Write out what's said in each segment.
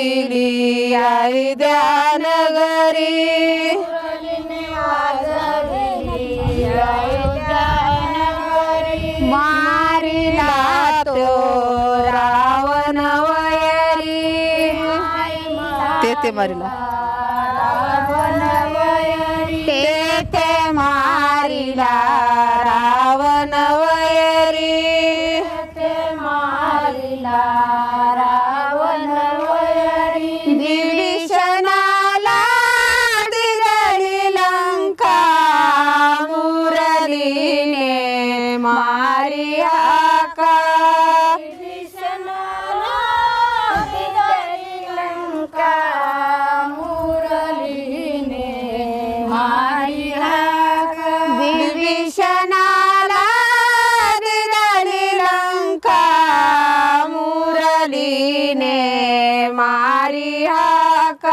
वाजविली आई द्यान घरी. मारिला तो रावण वयरी ते ते मारिला. ते ते मारिला. ಮಾರಿಯಾಕ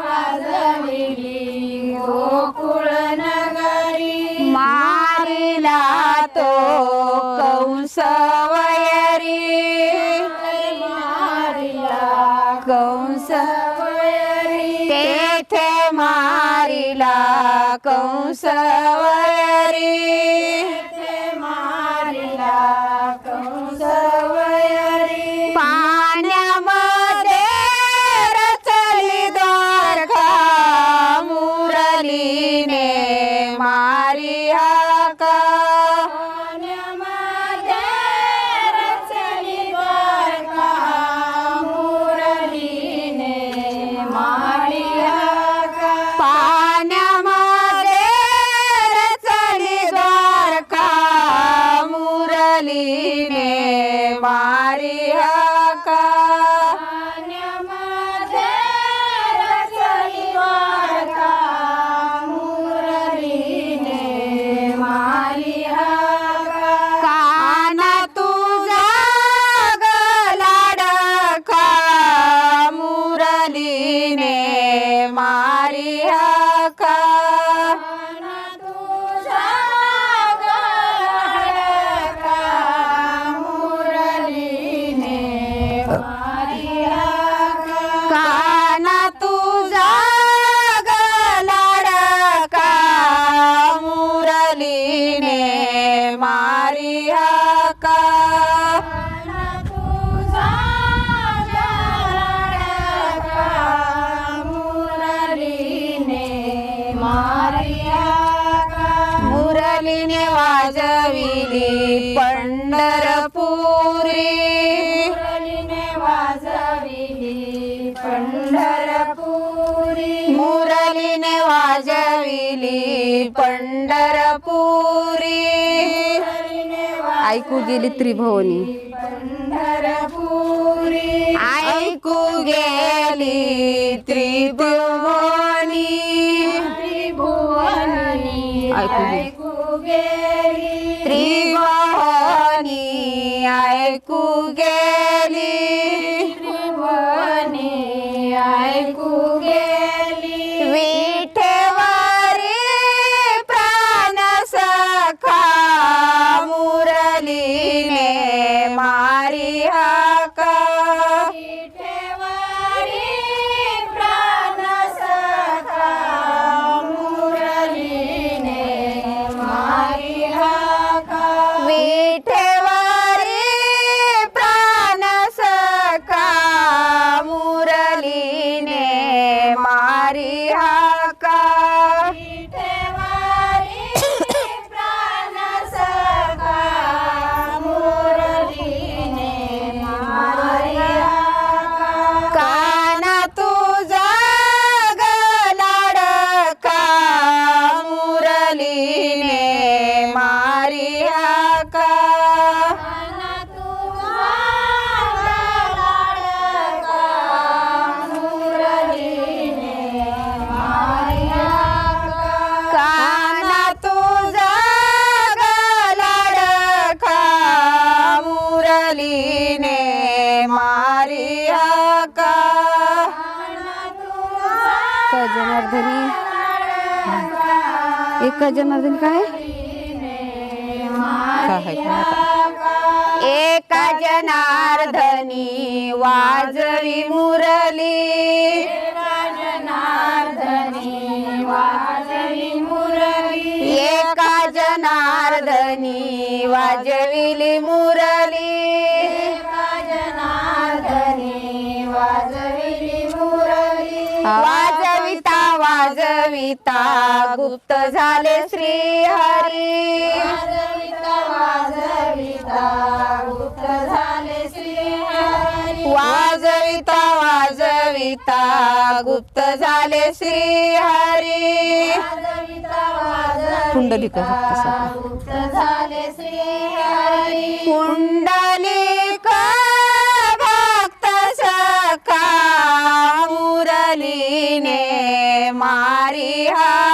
वाजविली गोकुळ नगरी मारिला तो कंस वयरी कंस तेथे मारिला कंस वयरी पाण्यामध्ये वाजविली पंढरपुरी. मुरलीने वाजविली पंढरपुरी. मुरलीने वाजविली पंढरपुरी. ऐकू गेली त्रिभुवनी. पंढरपुरी. ऐकू गेली त्रिभुवनी. त्रिभुवनी. ऐकू गेली त्रिभुवनी ऐकू गेली. त्रिभुवनी ऐकू गेली. हाका क? जनार्दनी एक जनार्दनी काय? एका जनार्दनी वाजवी मुरली जनार्दनी वाजवी मुरली. एका जनार्दनी वाजविली मुरली. वाजविता गुप्त झाले श्री हरी वाजविता वाजविता गुप्त झाले श्री हरी पुंडलिक भक्त कुंडलिक मारी हाका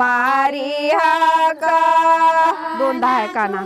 मारी हा का दोनदा आहे काना